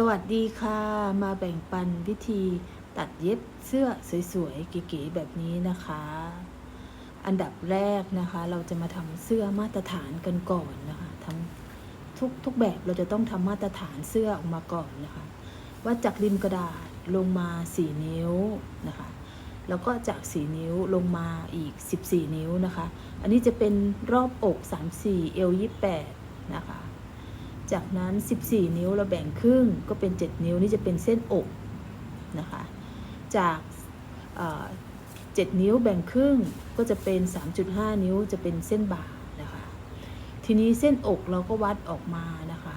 สวัสดีค่ะ มาแบ่งปันวิธีตัดเย็บเสื้อสวยๆเก๋ๆแบบนี้นะคะ อันดับแรกนะคะ เราจะมาทำเสื้อมาตรฐานกันก่อนนะคะทำทุกทุกแบบเราจะต้องทำมาตรฐานเสื้อออกมาก่อนนะคะวัดจากริมกระดาษลงมา4นิ้วนะคะ แล้วก็จาก 4 นิ้วลงมาอีก 14 นิ้วนะคะ อันนี้จะเป็นรอบอก 34 เอว28นะคะ จากนั้น 14 นิ้วเราแบ่งครึ่งก็เป็น 7 นิ้วนี่จะเป็นเส้นอกนะคะ จากเอ่อ7นิ้วแบ่งครึ่งก็จะเป็น 3.5 นิ้วจะเป็นเส้นบ่านะคะ ทีนี้เส้นอกเราก็วัดออกมานะคะ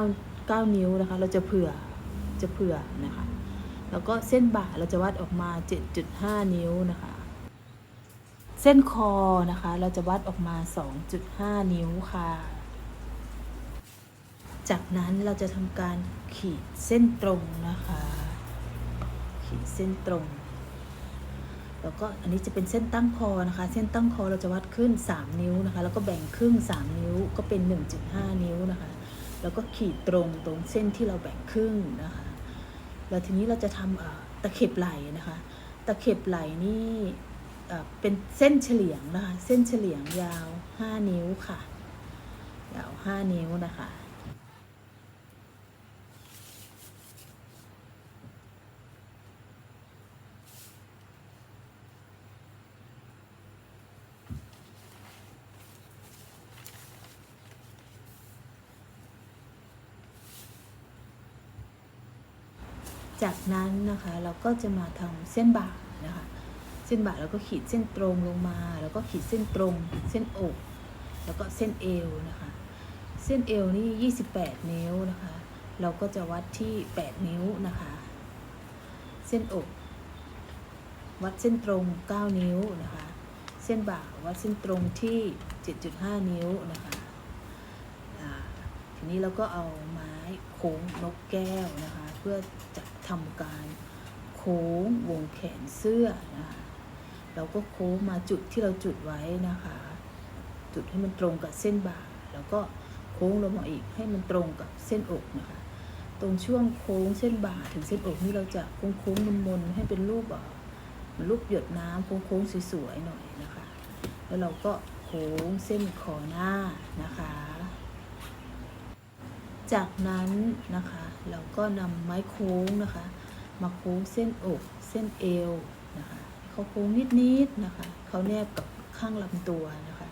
9 9 นิ้วนะคะ เราจะเผื่อจะเผื่อนะคะ แล้วก็เส้นบ่าเราจะวัดออกมา 7.5 นิ้วนะคะ เส้นคอนะคะ เราจะวัดออกมา 2.5 นิ้วค่ะ จากนั้นเราจะทำการขีดเส้นตรงนะคะ ขีดเส้นตรง แล้วก็อันนี้จะเป็นเส้นตั้งคอนะคะ เส้นตั้งคอเราจะวัดขึ้น 3 นิ้วนะคะ แล้วก็แบ่งครึ่ง 3 นิ้วก็เป็น 1.5 นิ้วนะคะ แล้วก็ขีดตรงตรงเส้นที่เราแบ่งครึ่งนะคะ แล้วทีนี้เราจะทำตะเข็บไหล่นะคะ ตะเข็บไหล่นี่เอ่อเป็นเส้นเฉลียงนะคะ เส้นเฉลียงยาว 5 นิ้วค่ะ ยาว 5 นิ้วนะคะ จากนั้นนะคะเราก็จะมาทำเส้นบ่านะคะ เส้นบ่าเราก็ขีดเส้นตรงลงมา แล้วก็ขีดเส้นตรง เส้นอก แล้วก็เส้นเอวนะคะ เส้นเอวนี่ 28 นิ้วนะคะ เราก็จะวัดที่ 8 นิ้วนะคะ เส้นอก วัดเส้นตรง 9 นิ้วนะคะ เส้นบ่าวัดเส้นตรงที่ 7.5 นิ้วนะคะทีนี้เราก็เอาไม้โค้งนกแก้วนะคะ เพื่อจะ ทำการโค้งวงแขนเสื้อนะคะเราก็โค้งมาจุดที่เราจุดไว้นะคะ จุดให้มันตรงกับเส้นบ่า แล้วก็โค้งลงมาอีกให้มันตรงกับเส้นอกนะคะ ตรงช่วงโค้งเส้นบ่าถึงเส้นอกนี่เราจะโค้งโค้งๆมนให้เป็นรูปอ่อเหมือนรูปหยดน้ำโค้งโค้งๆสวยๆหน่อยนะคะ แล้วเราก็โค้งเส้นคอหน้านะคะ จากนั้นนะคะ เราก็นำไม้โค้งนะคะ มาโค้งเส้นอกเส้นเอวนะคะเขาโค้งนิดๆนะคะเขาแนบกับข้างลำตัวนะคะ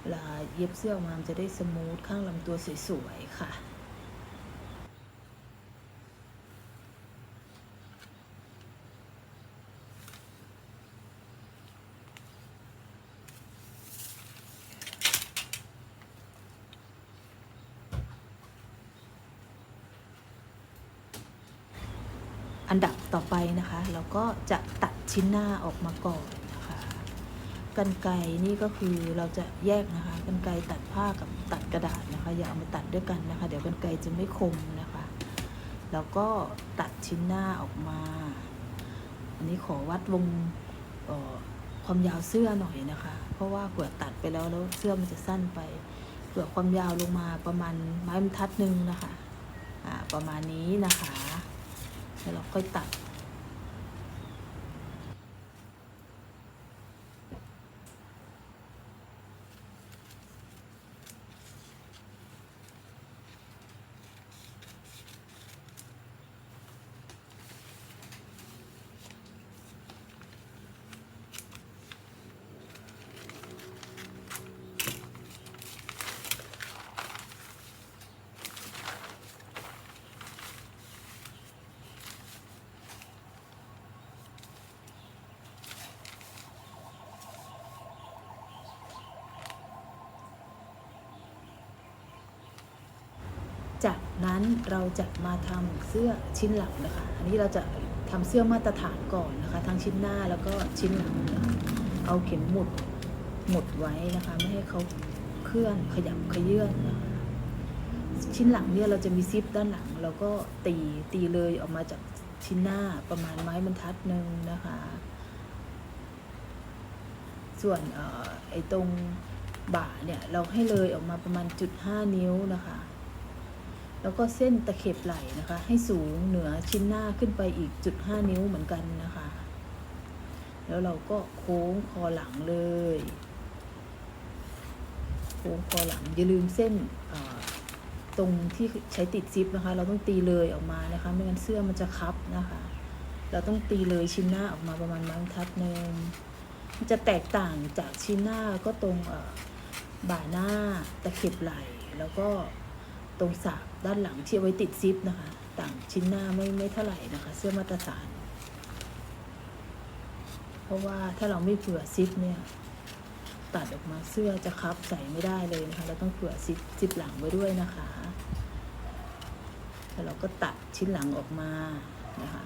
เวลาเย็บเสื้อออกมาจะได้สมูทข้างลำตัวสวยๆค่ะ ต่อไปนะคะ เราก็จะตัดชิ้นหน้าออกมาก่อนนะคะกันไกนี่ก็คือเราจะแยกนะคะกันไกตัดผ้ากับตัดกระดาษนะคะอย่าเอามาตัดด้วยกันนะคะ เดี๋ยวกันไกจะไม่คมนะคะแล้วก็ตัดชิ้นหน้าออกมา อันนี้ขอวัดวงออความยาวเสื้อหน่อยนะคะ เพราะว่าเผื่อตัดไปแล้วแล้วเสื้อมันจะสั้นไปเผื่อความยาวลงมาประมาณไม้บรรทัดหนึ่งนะคะ อ่าประมาณนี้นะคะ แล้วเราค่อยตัด จากนั้นเราจะมาทำเสื้อชิ้นหลังนะคะ อันนี้เราจะทำเสื้อมาตรฐานก่อนนะคะ ทั้งชิ้นหน้าแล้วก็ชิ้นหลังนะคะเอาเข็มหมุดหมุดไว้นะคะ ไม่ให้เขาเคลื่อนขยับขยื่นนะคะ ชิ้นหลังเนี่ยเราจะมีซิปด้านหลังเราก็ตีตีเลยออกมาจากชิ้นหน้าประมาณไม้บรรทัดหนึ่งนะคะ ส่วนออไอ้ตรงบ่าเนี่ยเราให้เลยออกมาประมาณจุดห้านิ้วนะคะ แล้วก็เส้นตะเข็บไหล่นะคะ ให้สูงเหนือชิ้นหน้าขึ้นไปอีกจุดห้านิ้วเหมือนกันนะคะ แล้วเราก็โค้งคอหลังเลย โค้งคอหลังอย่าลืมเส้นตรงที่ใช้ติดซิปนะคะ เราต้องตีเลยออกมานะคะ ไม่งั้นเสื้อมันจะคับนะคะ เราต้องตีเลยชิ้นหน้าออกมาประมาณไม้บรรทัดหนึ่งมันจะแตกต่างจากชิ้นหน้าก็ตรงบ่าหน้าตะเข็บไหล่แล้วก็ ตรงสากด้านหลังที่เอาไว้ติดซิปนะคะ ต่างชิ้นหน้าไม่ไม่เท่าไหร่นะคะ เสื้อมาตรฐาน เพราะว่าถ้าเราไม่เผื่อซิปเนี่ย ตัดออกมาเสื้อจะคับใส่ไม่ได้เลยนะคะ เราต้องเผื่อซิปซิปหลังไว้ด้วยนะคะแล้วเราก็ตัดชิ้นหลังออกมานะคะ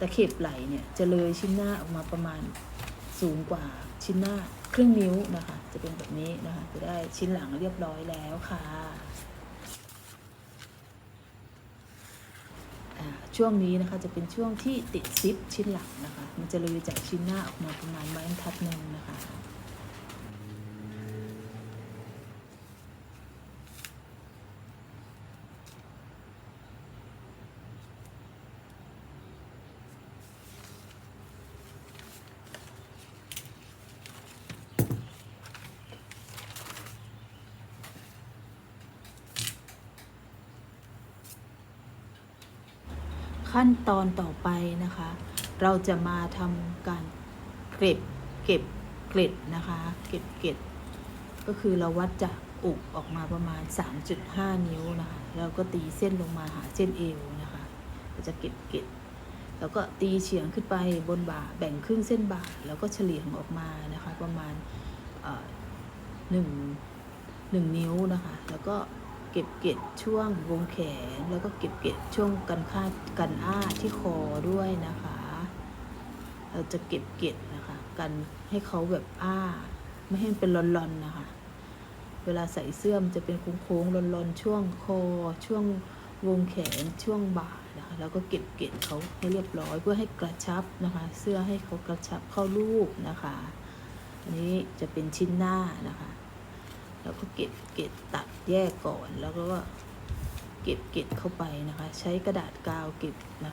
ตะเข็บไหล่เนี่ยจะเลยชิ้นหน้าออกมาประมาณสูงกว่าชิ้นหน้าครึ่งนิ้วนะคะ จะเป็นแบบนี้นะคะ จะได้ชิ้นหลังเรียบร้อยแล้วค่ะอ่า ช่วงนี้นะคะจะเป็นช่วงที่ติดซิปชิ้นหลังนะคะ มันจะเลยจากชิ้นหน้าออกมาประมาณไม้บรรทัดหนึ่งนะคะ ขั้นตอนต่อไปนะคะ เราจะมาทำการเก็บเก็บเกล็ดนะคะ เก็บเกล็ด ก็คือเราวัดจากอกออกมาประมาณ 3.5 นิ้วนะคะแล้วก็ตีเส้นลงมาหาเส้นเอวนะคะเราจะเก็บเกล็ดแล้วก็ตีเฉียงขึ้นไปบนบ่าแบ่งครึ่งเส้นบ่าแล้วก็เฉลี่ยงออกมานะคะ ประมาณหนึ่งหนึ่งนิ้วนะคะ แล้วก็ ก็บเกล็ดช่วงวงแขน แล้วก็เก็บเกล็ดช่วงกันค่ากันอ้าที่คอด้วยนะคะ เราจะเก็บเกล็ดนะคะ กันให้เขาแบบอ้า ไม่ให้เป็นลอนๆนะคะ เวลาใส่เสื้อมันจะเป็นโค้งๆลอนๆช่วงคอ ช่วงวงแขนช่วงบ่านะคะ แล้วก็เก็บเกล็ดเขาให้เรียบร้อยเพื่อให้กระชับนะคะ เสื้อให้เขากระชับเข้ารูปนะคะ อันนี้จะเป็นชิ้นหน้านะคะ แล้วก็เก็บเก็บตัดแยกก่อนแล้วก็เก็บเก็บเข้าไปนะคะ ใช้กระดาษกาวเก็บนะ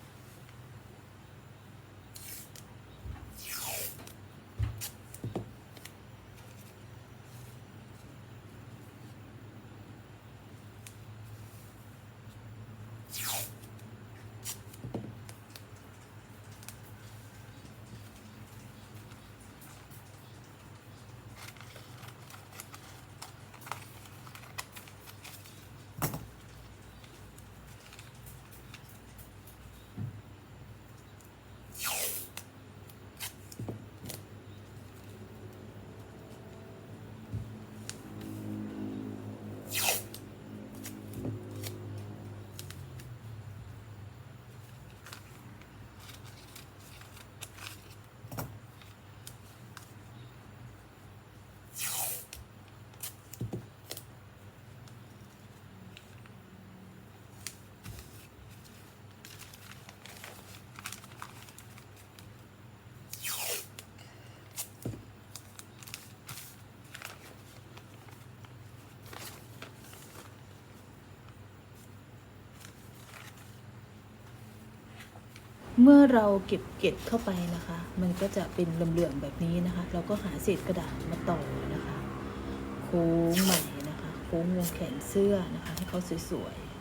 เมื่อเราเก็บเกล็ดเข้าไปนะคะ มันก็จะเป็นเหลื่อมๆแบบนี้นะคะ เราก็หาเศษกระดาษมาต่อนะคะ โค้งใหม่นะคะ โค้งวงแขนเสื้อนะคะ ให้เขาสวยๆ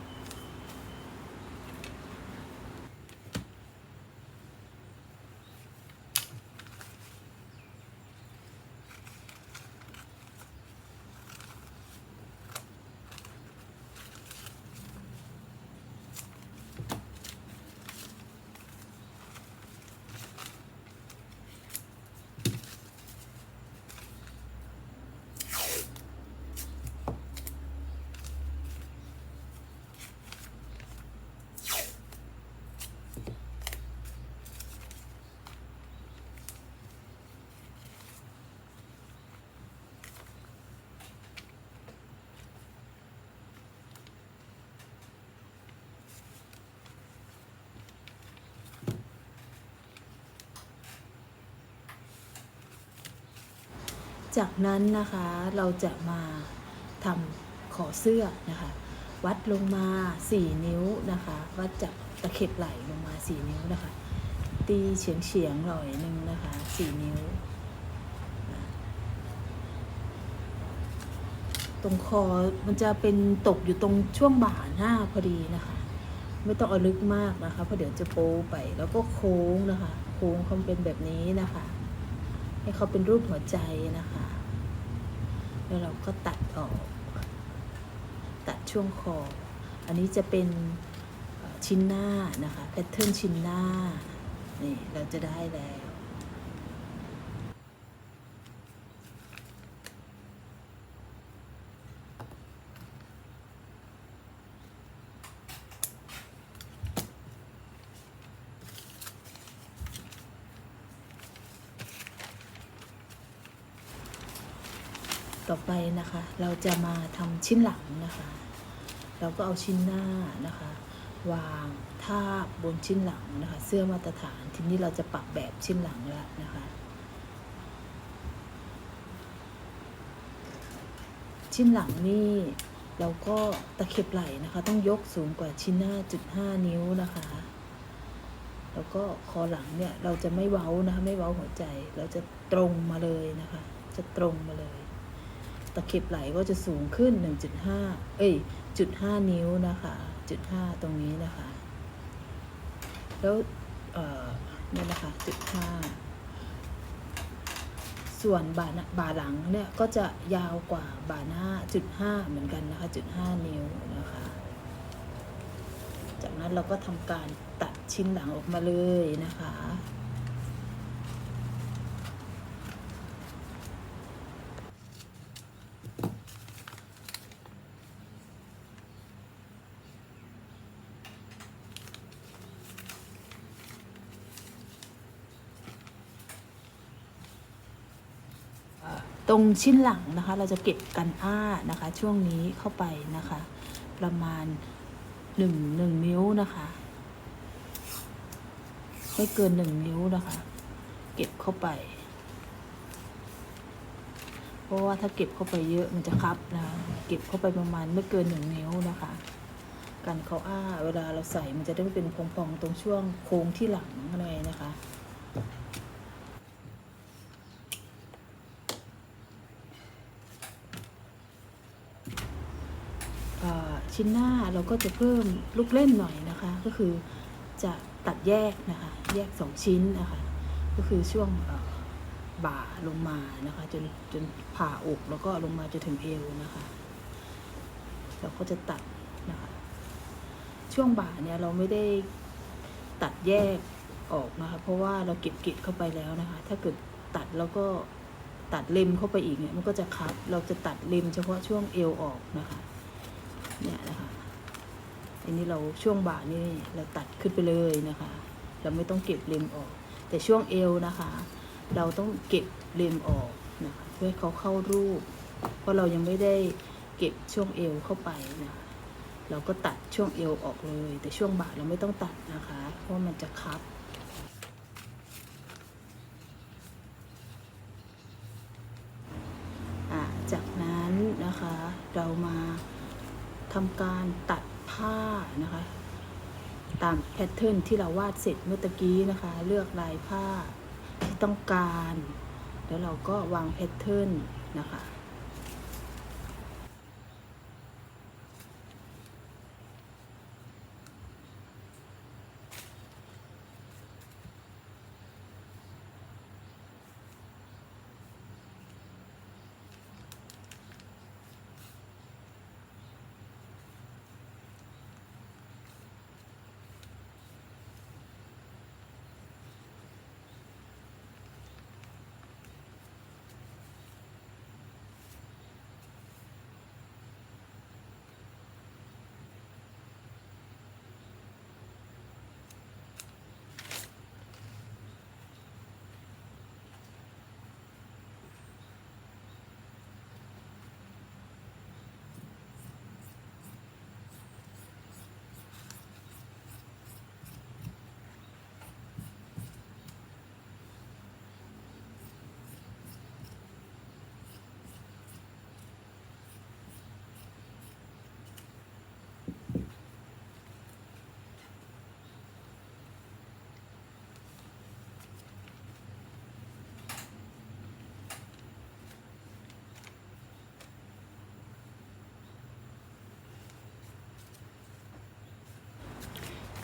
จากนั้นนะคะเราจะมาทำขอเสื้อนะคะ วัดลงมา 4 นิ้วนะคะ วัดจากตะเข็บไหล่ลงมา 4 นิ้วนะคะ ตีเฉียงเฉียงๆหน่อยหนึงนะคะ 4 นิ้ว ตรงคอมันจะเป็นตกอยู่ตรงช่วงบ่าหน้าพอดีนะคะ ไม่ต้องเอาลึกมากนะคะเพราะเดี๋ยวจะโป๊ไปแล้วก็โค้งนะคะ โค้งเขาเป็นแบบนี้นะคะ ให้เขาเป็นรูปหัวใจนะคะ แล้วเราก็ตัดออก ตัดช่วงคอ อันนี้จะเป็นชิ้นหน้านะคะแพทเทิร์นชิ้นหน้า นี่ เราจะได้แล้ว ต่อไปนะคะ เราจะมาทำชิ้นหลังนะคะ เราก็เอาชิ้นหน้านะคะ วางทาบบนชิ้นหลังนะคะ เสื้อมาตรฐานทีนี้เราจะปรับแบบชิ้นหลังแล้วนะคะ ชิ้นหลังนี่เราก็ตะเข็บไหล่นะคะ ต้องยกสูงกว่าชิ้นหน้าจุดห้านิ้วนะคะ แล้วก็คอหลังเนี่ยเราจะไม่เว้านะคะ ไม่เว้าหัวใจ เราจะตรงมาเลยนะคะ จะตรงมาเลย ตะเข็บไหลก็จะสูงขึ้น 1.5 เอ้ยจุด5นิ้วนะคะจุด5ตรงนี้นะคะ แล้วเนี่ยนะคะจุด5ส่วนบ่าหน้าบ่าหลังเนี่ยก็จะยาวกว่าบ่าหน้าจุด5เหมือนกันนะคะจุด5นิ้วนะคะ จากนั้นเราก็ทำการตัดชิ้นหลังออกมาเลยนะคะ ต รงชิ้นหลังนะคะ เราจะเก็บกันอ้านะคะ ช่วงนี้เข้าไปนะคะ ประมาณหนึ่งหนึ่งนิ้วนะคะ ไม่เกินหนึ่งนิ้วนะคะ เก็บเข้าไป เพราะว่าถ้าเก็บเข้าไปเยอะมันจะคับนะคะเก็บเข้าไปประมาณไม่เกินหนึ่งนิ้วนะคะ กันเขาอ้า เวลาเราใส่มันจะได้เป็นพองๆตรงช่วงโค้งที่หลังอะไรนะคะ เอ่อ ชิ้นหน้าเราก็จะเพิ่มลูกเล่นหน่อยนะคะ ก็คือจะตัดแยกนะคะ แยกสองชิ้นนะคะ ก็คือช่วงบ่าลงมานะคะ จนจนผ่าอกแล้วก็ลงมาจนถึงเอวนะคะ เราก็จะตัดนะคะ ช่วงบ่าเนี่ยเราไม่ได้ตัดแยกออกนะคะ เพราะว่าเราเก็บกล็ดเข้าไปแล้วนะคะ ถ้าเกิดตัดแล้วก็ตัดเล็มเข้าไปอีกเนี่ยมันก็จะคับ เราจะตัดเล็มเฉพาะช่วงเอวออกนะคะ เนี่ยนะคะอันนี้เราช่วงบ่านี่เราตัดขึ้นไปเลยนะคะ เราไม่ต้องเก็บเลมออก แต่ช่วงเอวนะคะ เราต้องเก็บเลมออกนะคะเพื่อให้เขาเข้ารูป เพราะเรายังไม่ได้เก็บช่วงเอวเข้าไปนะคะเราก็ตัดช่วงเอวออกเลย แต่ช่วงบ่าเราไม่ต้องตัดนะคะ เพราะมันจะคับ อะจากนั้นนะคะเรามาทำ การตัดผ้านะคะ ตามแพทเทิร์นที่เราวาดเสร็จเมื่อตะกี้นะคะ เลือกลายผ้าที่ต้องการ แล้วเราก็วางแพทเทิร์นนะคะ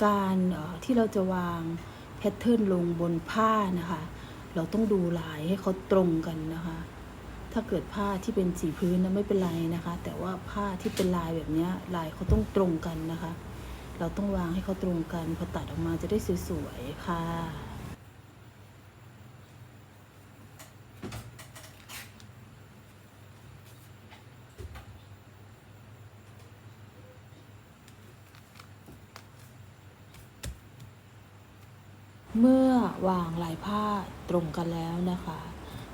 การที่เราจะวางแพทเทิร์นลงบนผ้านะคะ เราต้องดูลายให้เขาตรงกันนะคะ ถ้าเกิดผ้าที่เป็นสีพื้นนะไม่เป็นไรนะคะ แต่ว่าผ้าที่เป็นลายแบบนี้ลายเขาต้องตรงกันนะคะ เราต้องวางให้เขาตรงกันพอตัดออกมาจะได้สวยๆค่ะ เมื่อ วางลายผ้าตรงกันแล้วนะคะ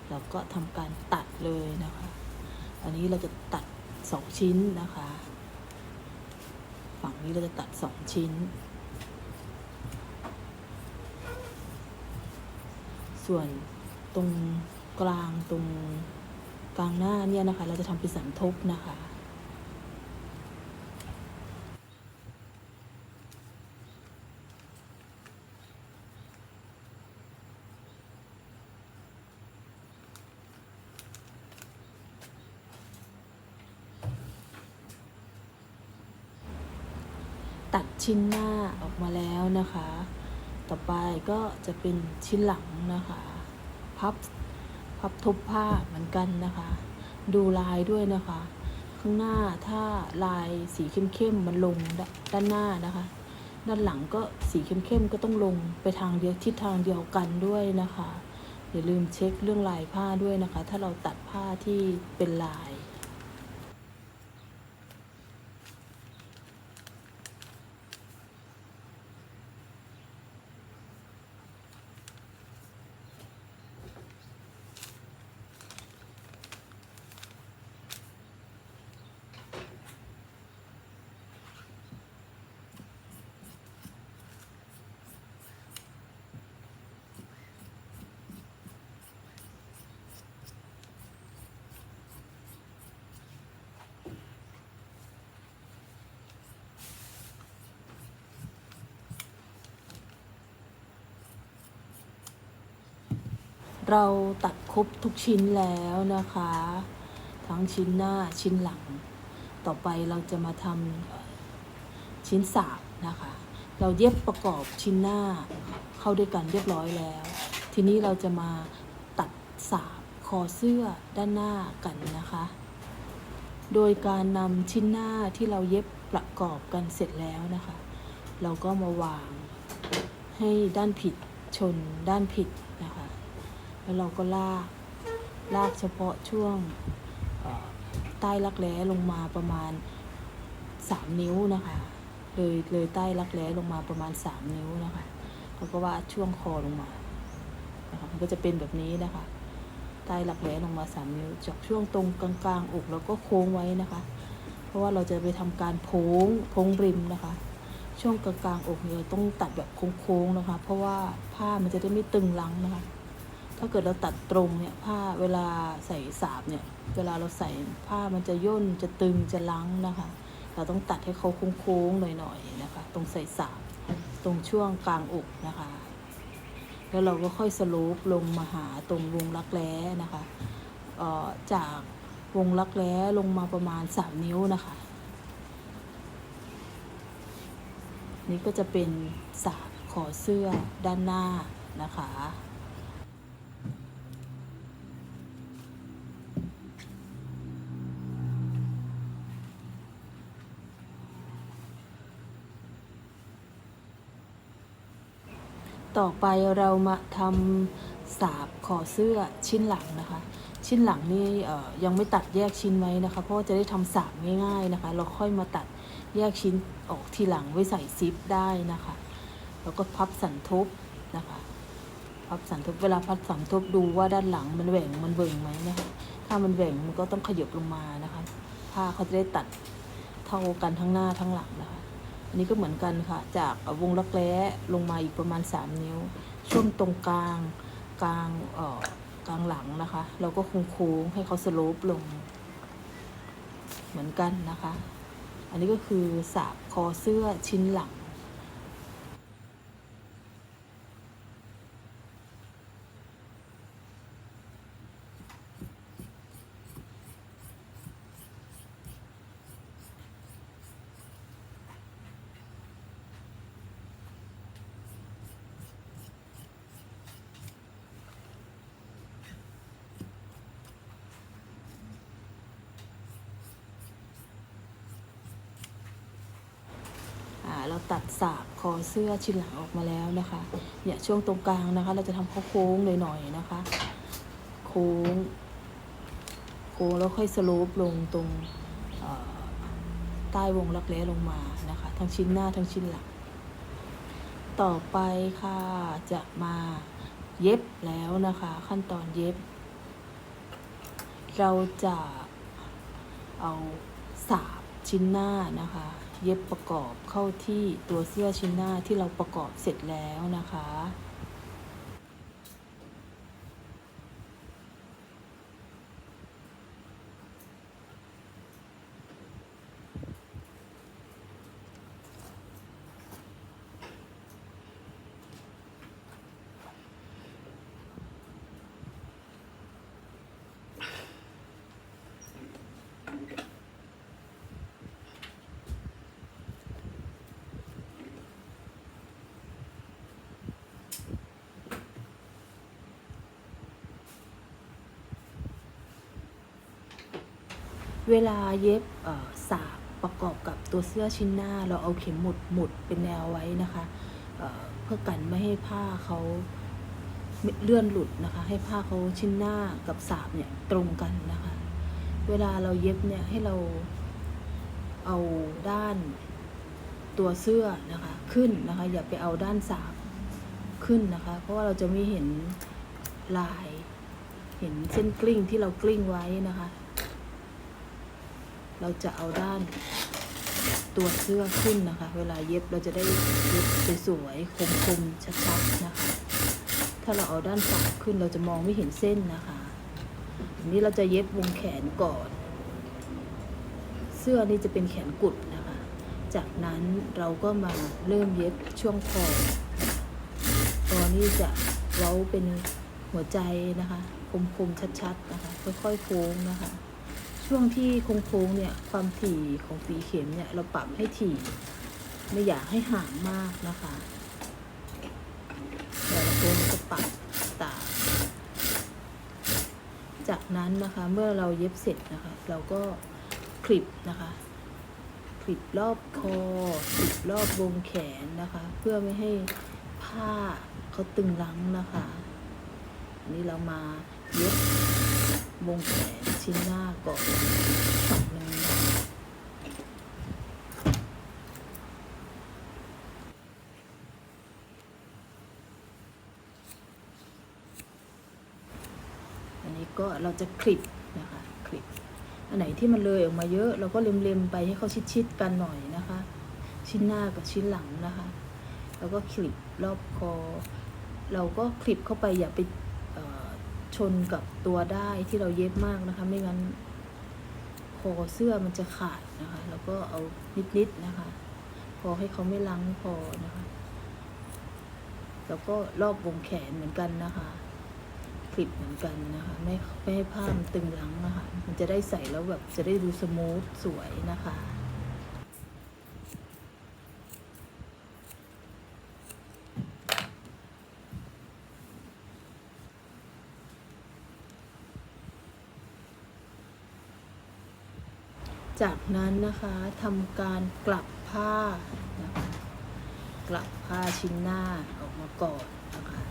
เราก็ทำการตัดเลยนะคะ อันนี้เราจะตัดสองชิ้นนะคะ ฝั่งนี้เราจะตัดสองชิ้น ส่วนตรงกลางตรงกลางหน้าเนี่ยนะคะ เราจะทำเป็นสันทบนะคะ ตัด ชิ้นหน้าออกมาแล้วนะคะ ต่อไปก็จะเป็นชิ้นหลังนะคะ พับ พับทบผ้าเหมือนกันนะคะ ดูลายด้วยนะคะ ข้างหน้าถ้าลายสีเข้มๆมันลงด้านหน้านะคะ ด้านหลังก็สีเข้มๆก็ต้องลงไปทางเดียวทิศทางเดียวกันด้วยนะคะ อย่าลืมเช็คเรื่องลายผ้าด้วยนะคะ ถ้าเราตัดผ้าที่เป็นลาย เราตัดครบทุกชิ้นแล้วนะคะ ทั้งชิ้นหน้าชิ้นหลัง ต่อไปเราจะมาทำชิ้นสามนะคะ เราเย็บประกอบชิ้นหน้าเข้าด้วยกันเรียบร้อยแล้ว ทีนี้เราจะมาตัดสาบคอเสื้อด้านหน้ากันนะคะ โดยการนำชิ้นหน้าที่เราเย็บประกอบกันเสร็จแล้วนะคะ เราก็มาวางให้ด้านผิดชนด้านผิด แล้วเราก็ลาก ลากเฉพาะช่วงใต้รักแร้ลงมาประมาณ 3 นิ้วนะคะ เลยเลยใต้รักแร้ลงมาประมาณ 3 นิ้วนะคะแล้วก็วาดช่วงคอลงมานะคะมันก็จะเป็นแบบนี้นะคะ ใต้รักแร้ลงมา 3 นิ้ว จากช่วงตรงกลางๆอกเราก็โค้งไว้นะคะ เพราะว่าเราจะไปทำการโพ้งโพ้งริมนะคะ ช่วงกลางๆอกเนี่ยต้องตัดแบบโค้งๆนะคะ เพราะว่าผ้ามันจะได้ไม่ตึงลังนะคะ ถ้าเกิดเราตัดตรงเนี่ยผ้าเวลาใส่สาบเนี่ย เวลาเราใส่ผ้ามันจะย่นจะตึงจะลังนะคะ เราต้องตัดให้เขาโค้งๆหน่อยๆนะคะ ตรงใส่สาบตรงช่วงกลางอกนะคะ แล้วเราก็ค่อยสโลปลงมาหาตรงวงรักแร้นะคะออจากวงรักแร้ลงมาประมาณ 3 นิ้วนะคะ นี่ก็จะเป็นสาบขอเสื้อด้านหน้านะคะ ต่อไปเรามาทำสาบขอเสื้อชิ้นหลังนะคะ ชิ้นหลังนี่ยังไม่ตัดแยกชิ้นไว้นะคะ เพราะว่าจะได้ทำสาบง่ายๆนะคะ เราค่อยมาตัดแยกชิ้นออกทีหลังไว้ใส่ซิปได้นะคะ แล้วก็พับสันทบนะคะพับสันทบเวลาพับสันทบดูว่าด้านหลังมันแหว่งมันเบิ่งไหมนะคะ ถ้ามันแหว่งมันก็ต้องขยบลงมานะคะ ผ้าเขาจะได้ตัดเท่ากันทั้งหน้าทั้งหลังนะคะ นนี้ก็เหมือนกันค่ะ จากวงรักแร้ลงมาอีกประมาณ 3 นิ้ว ช่วงตรงกลางกลางเอ่อกลางหลังนะคะ เราก็โค้งให้เขาสโลปลง เหมือนกันนะคะ อันนี้ก็คือสาบคอเสื้อชิ้นหลัง เราตัด สาบคอเสื้อชิ้นหลังออกมาแล้วนะคะเนี่ยช่วงตรงกลางนะคะ เราจะทำข้าโค้งหน่อยๆนะคะ โค้ง โค้งแล้วค่อยสโลปลงตรงใต้วงรักแร้ลงมานะคะ ทั้งชิ้นหน้าทั้งชิ้นหลัง ต่อไปค่ะจะมาเย็บแล้วนะคะ ขั้นตอนเย็บ เราจะเอาสาบชิ้นหน้านะคะ เย็บประกอบเข้าที่ตัวเสื้อชิ้นหน้าที่เราประกอบเสร็จแล้วนะคะ เวลาเย็บสากประกอบกับตัวเสื้อชิ้นหน้า เราเอาเข็มหมุดหมุดเป็นแนวไว้นะคะเเพื่อกันไม่ให้ผ้าเขาเลื่อนหลุดนะคะ ให้ผ้าเขาชิ้นหน้ากับสาบเนี่ยตรงกันนะคะ เวลาเราเย็บเนี่ยให้เราเอาด้านตัวเสื้อนะคะขึ้นนะคะ อย่าไปเอาด้านสาบขึ้นนะคะ เพราะว่าเราจะไม่เห็นลาย เห็นเส้นกลิ้งที่เรากลิ้งไว้นะคะ เราจะเอาด้านตัวเสื้อขึ้นนะคะ เวลาเย็บเราจะได้เย็บสวยๆคมๆชัดๆนะคะ ถ้าเราเอาด้านสากขึ้นเราจะมองไม่เห็นเส้นนะคะอันนี้เราจะเย็บวงแขนก่อน เสื้อนี่จะเป็นแขนกุดนะคะ จากนั้นเราก็มาเริ่มเย็บช่วงคอคอนี่จะเว้าเป็นหัวใจนะคะ คมๆชัดๆนะคะ ค่อยๆโค้งนะคะ ช่วงที่โค้งๆเนี่ยความถี่ของฝีเข็มเนี่ยเราปรับให้ถี่ ไม่อยากให้ห่างมากนะคะแต่ละคนก็ปรับตามจากนั้นนะคะเมื่อเราเย็บเสร็จนะคะ เราก็คลิปนะคะคลิปรอบคอคลิปรอบวงแขนนะคะ เพื่อไม่ให้ผ้าเขาตึงรั้งนะคะ อันนี้เรามาเย็บ วงแขนชิ้นหน้าก่อนฝั่งหนึงอันนี้ก็เราจะคลิปนะคะคลิป อันไหนที่มันเลยออกมาเยอะ เราก็เล็มๆไปให้เขาชิดๆกันหน่อยนะคะ ชิ้นหน้ากับชิ้นหลังนะคะ แล้วก็คลิปรอบคอ เราก็คลิปเข้าไปอย่าไป ชนกับตัวได้ที่เราเย็บมากนะคะ ไม่งั้นคอเสื้อมันจะขาดนะคะ แล้วก็เอานิดๆนะคะ พอให้เขาไม่ลังพอนะคะ แล้วก็รอบวงแขนเหมือนกันนะคะคลิปเหมือนกันนะคะ ไม่ไม่ให้ผ้ามันตึงหลังนะคะ มันจะได้ใส่แล้วแบบจะได้ดูสมูทสวยนะคะ จากนั้นนะคะทำการกลับผ้านะคะกลับผ้าชิ้นหน้าออกมาก่อนนะคะ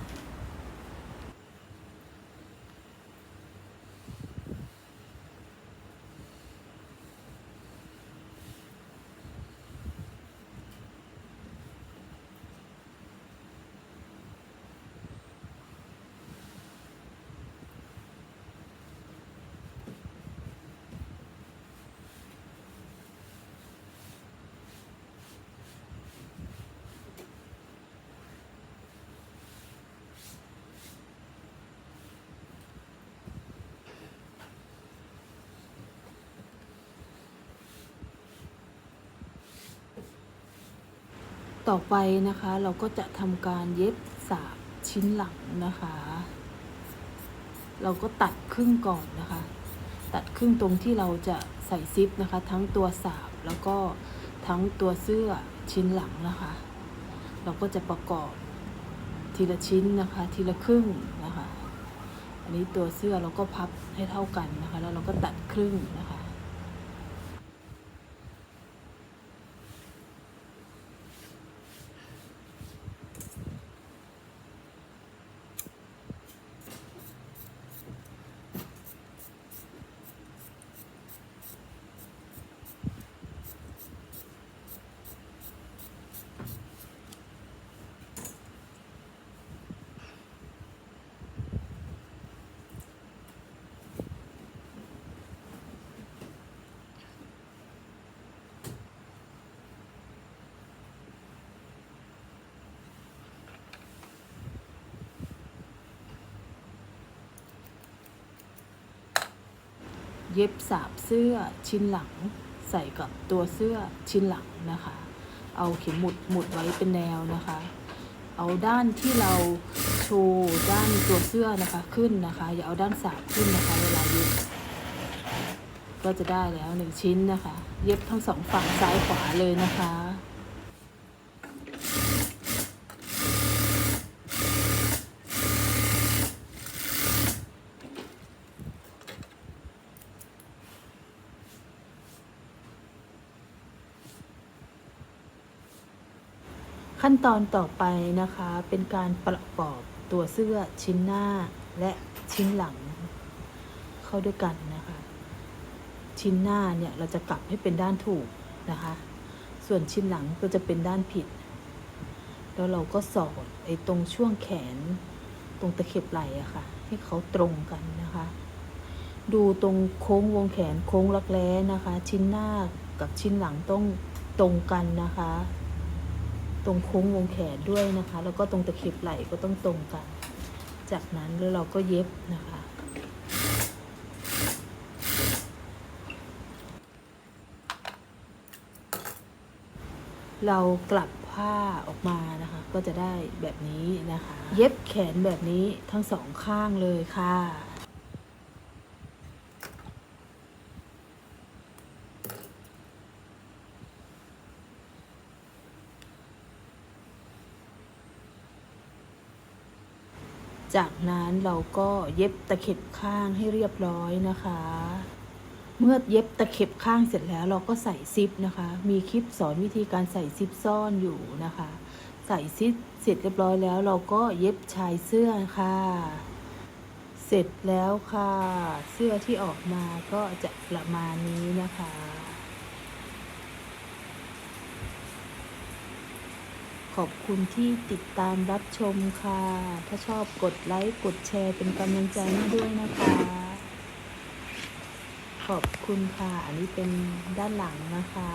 ต่อไปนะคะเราก็จะทำการเย็บสาบชิ้นหลังนะคะ เราก็ตัดครึ่งก่อนนะคะ ตัดครึ่งตรงที่เราจะใส่ซิปนะคะ ทั้งตัวสาบแล้วก็ทั้งตัวเสื้อชิ้นหลังนะคะ เราก็จะประกอบทีละชิ้นนะคะ ทีละครึ่งนะคะ อันนี้ตัวเสื้อเราก็พับให้เท่ากันนะคะ แล้วเราก็ตัดครึ่งนะคะ เย็บสาบเสื้อชิ้นหลัง ใส่กับตัวเสื้อชิ้นหลังนะคะ เอาเข็มหมุดหมุดไว้เป็นแนวนะคะ เอาด้านที่เราโชว์ด้านตัวเสื้อนะคะขึ้นนะคะ อย่าเอาด้านสาบขึ้นนะคะเวลาเย็บก็จะได้แล้วหนึ่งชิ้นนะคะ เย็บทั้งสองฝั่งซ้ายขวาเลยนะคะ ขั้นตอนต่อไปนะคะเป็นการประกอบตัวเสื้อชิ้นหน้าและชิ้นหลัง เข้าด้วยกันนะคะ ชิ้นหน้าเนี่ยเราจะกลับให้เป็นด้านถูกนะคะ ส่วนชิ้นหลังก็จะเป็นด้านผิด แล้วเราก็สอดไอ้ตรงช่วงแขน ตรงตะเข็บไหล่อะค่ะ ให้เขาตรงกันนะคะ ดูตรงโค้งวงแขนโค้งรักแร้นะคะ ชิ้นหน้ากับชิ้นหลังต้องตรงกันนะคะ ตรงโค้งวงแขนด้วยนะคะ แล้วก็ตรงตะเข็บไหล่ก็ต้องตรงกัน จากนั้นแล้วเราก็เย็บนะคะ เรากลับผ้าออกมานะคะ ก็จะได้แบบนี้นะคะ เย็บแขนแบบนี้ทั้งสองข้างเลยค่ะ จากนั้นเราก็เย็บตะเข็บข้างให้เรียบร้อยนะคะ เมื่อเย็บตะเข็บข้างเสร็จแล้วเราก็ใส่ซิปนะคะ มีคลิปสอนวิธีการใส่ซิปซ่อนอยู่นะคะ ใส่ซิปเสร็จเรียบร้อยแล้ว เราก็เย็บชายเสื้อค่ะ เสร็จแล้วค่ะ เสื้อที่ออกมาก็จะประมาณนี้นะคะ ขอบคุณที่ติดตามรับชมค่ะ ถ้าชอบกดไลค์กดแชร์เป็นกำลังใจให้ด้วยนะคะ ขอบคุณค่ะ อันนี้เป็นด้านหลังนะคะ